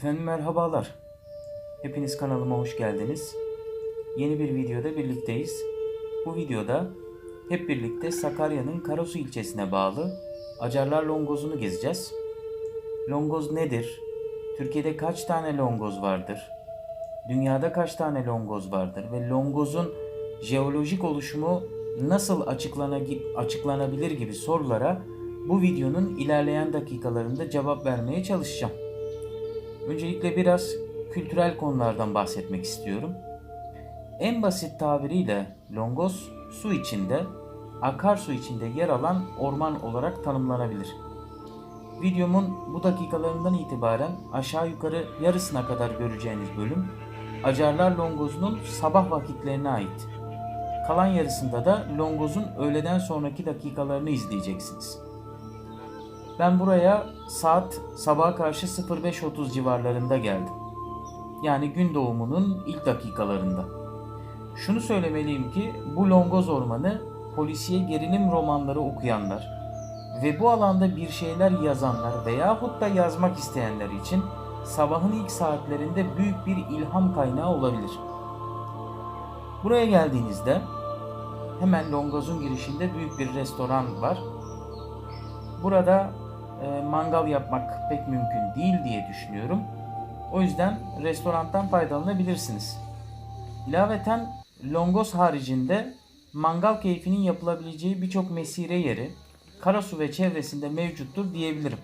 Efendim merhabalar. Hepiniz kanalıma hoş geldiniz. Yeni bir videoda birlikteyiz. Bu videoda hep birlikte Sakarya'nın Karasu ilçesine bağlı Acarlar Longoz'unu gezeceğiz. Longoz nedir? Türkiye'de kaç tane longoz vardır? Dünyada kaç tane longoz vardır? Ve longozun jeolojik oluşumu nasıl açıklana- açıklanabilir gibi sorulara bu videonun ilerleyen dakikalarında cevap vermeye çalışacağım. Öncelikle biraz kültürel konulardan bahsetmek istiyorum. En basit tabiriyle longoz su içinde, akarsu içinde yer alan orman olarak tanımlanabilir. Videomun bu dakikalarından itibaren aşağı yukarı yarısına kadar göreceğiniz bölüm Acarlar Longoz'un sabah vakitlerine ait. Kalan yarısında da Longoz'un öğleden sonraki dakikalarını izleyeceksiniz. Ben buraya saat sabaha karşı 05.30 civarlarında geldim. Yani gün doğumunun ilk dakikalarında. Şunu söylemeliyim ki bu Longoz Ormanı polisiye gerilim romanları okuyanlar ve bu alanda bir şeyler yazanlar veyahut da yazmak isteyenler için sabahın ilk saatlerinde büyük bir ilham kaynağı olabilir. Buraya geldiğinizde hemen Longoz'un girişinde büyük bir restoran var. Burada e, mangal yapmak pek mümkün değil diye düşünüyorum. O yüzden restorandan faydalanabilirsiniz. İlaveten Longos haricinde mangal keyfinin yapılabileceği birçok mesire yeri Karasu ve çevresinde mevcuttur diyebilirim.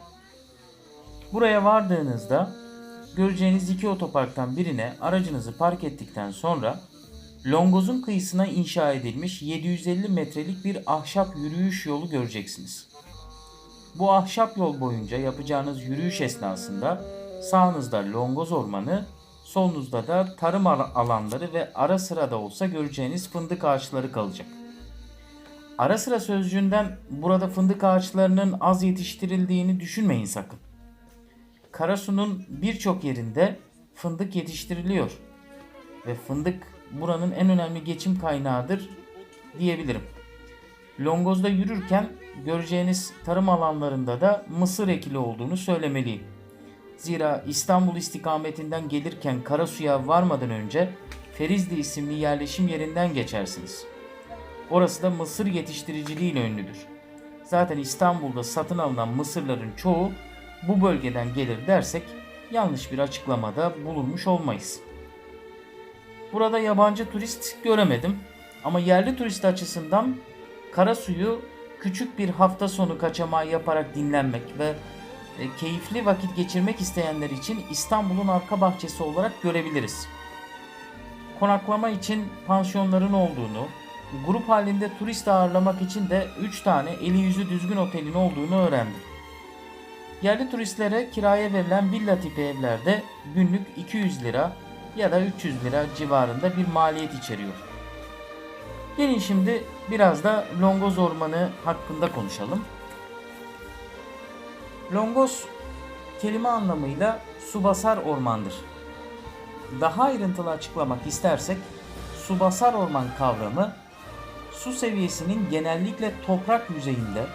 Buraya vardığınızda göreceğiniz iki otoparktan birine aracınızı park ettikten sonra Longoz'un kıyısına inşa edilmiş 750 metrelik bir ahşap yürüyüş yolu göreceksiniz. Bu ahşap yol boyunca yapacağınız yürüyüş esnasında sağınızda Longoz Ormanı, solunuzda da tarım al- alanları ve ara sıra da olsa göreceğiniz fındık ağaçları kalacak. Ara sıra sözcüğünden burada fındık ağaçlarının az yetiştirildiğini düşünmeyin sakın. Karasu'nun birçok yerinde fındık yetiştiriliyor ve fındık buranın en önemli geçim kaynağıdır diyebilirim. Longoz'da yürürken göreceğiniz tarım alanlarında da mısır ekili olduğunu söylemeliyim. Zira İstanbul istikametinden gelirken Karasu'ya varmadan önce Ferizli isimli yerleşim yerinden geçersiniz. Orası da mısır yetiştiriciliğiyle ünlüdür. Zaten İstanbul'da satın alınan mısırların çoğu bu bölgeden gelir dersek yanlış bir açıklamada bulunmuş olmayız. Burada yabancı turist göremedim ama yerli turist açısından Karasu'yu küçük bir hafta sonu kaçamağı yaparak dinlenmek ve e, keyifli vakit geçirmek isteyenler için İstanbul'un arka bahçesi olarak görebiliriz. Konaklama için pansiyonların olduğunu, grup halinde turist ağırlamak için de 3 tane eli yüzü düzgün otelin olduğunu öğrendim. Yerli turistlere kiraya verilen villa tipi evlerde günlük 200 lira ya da 300 lira civarında bir maliyet içeriyor. Gelin şimdi biraz da Longoz Ormanı hakkında konuşalım. Longoz kelime anlamıyla su basar ormandır. Daha ayrıntılı açıklamak istersek su basar orman kavramı su seviyesinin genellikle toprak yüzeyinde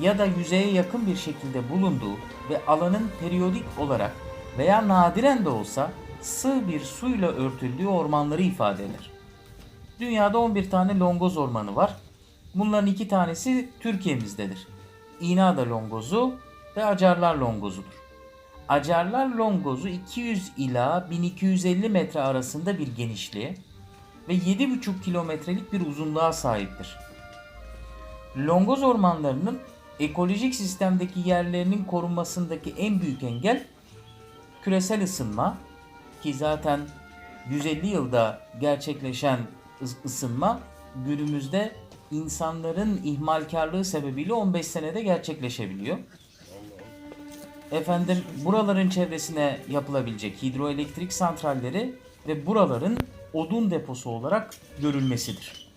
ya da yüzeye yakın bir şekilde bulunduğu ve alanın periyodik olarak veya nadiren de olsa sığ bir suyla örtüldüğü ormanları ifade eder. Dünyada 11 tane longoz ormanı var. Bunların iki tanesi Türkiye'mizdedir. İnada longozu ve Acarlar longozudur. Acarlar longozu 200 ila 1250 metre arasında bir genişliğe ve 7,5 kilometrelik bir uzunluğa sahiptir. Longoz ormanlarının ekolojik sistemdeki yerlerinin korunmasındaki en büyük engel küresel ısınma ki zaten 150 yılda gerçekleşen ısınma günümüzde insanların ihmalkarlığı sebebiyle 15 senede gerçekleşebiliyor. Efendim buraların çevresine yapılabilecek hidroelektrik santralleri ve buraların odun deposu olarak görülmesidir.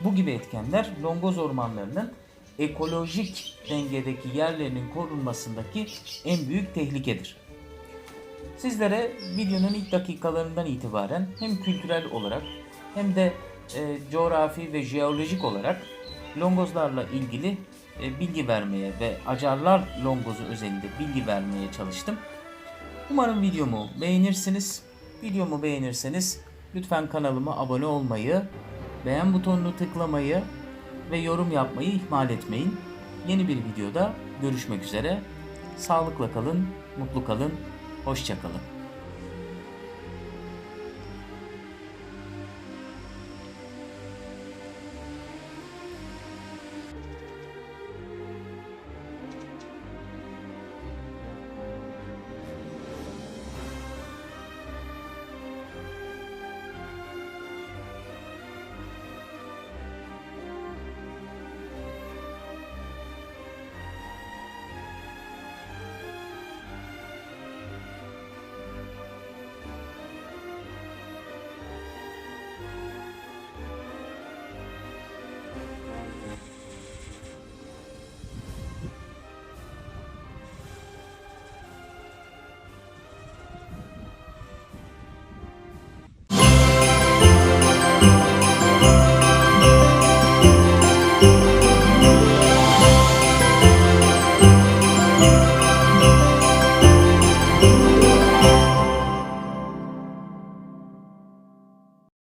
Bu gibi etkenler Longoz ormanlarının ekolojik dengedeki yerlerinin korunmasındaki en büyük tehlikedir. Sizlere videonun ilk dakikalarından itibaren hem kültürel olarak hem de e, coğrafi ve jeolojik olarak longozlarla ilgili e, bilgi vermeye ve acarlar longozu özelinde bilgi vermeye çalıştım. Umarım videomu beğenirsiniz. Videomu beğenirseniz lütfen kanalıma abone olmayı, beğen butonunu tıklamayı ve yorum yapmayı ihmal etmeyin. Yeni bir videoda görüşmek üzere. Sağlıkla kalın, mutlu kalın, hoşça kalın.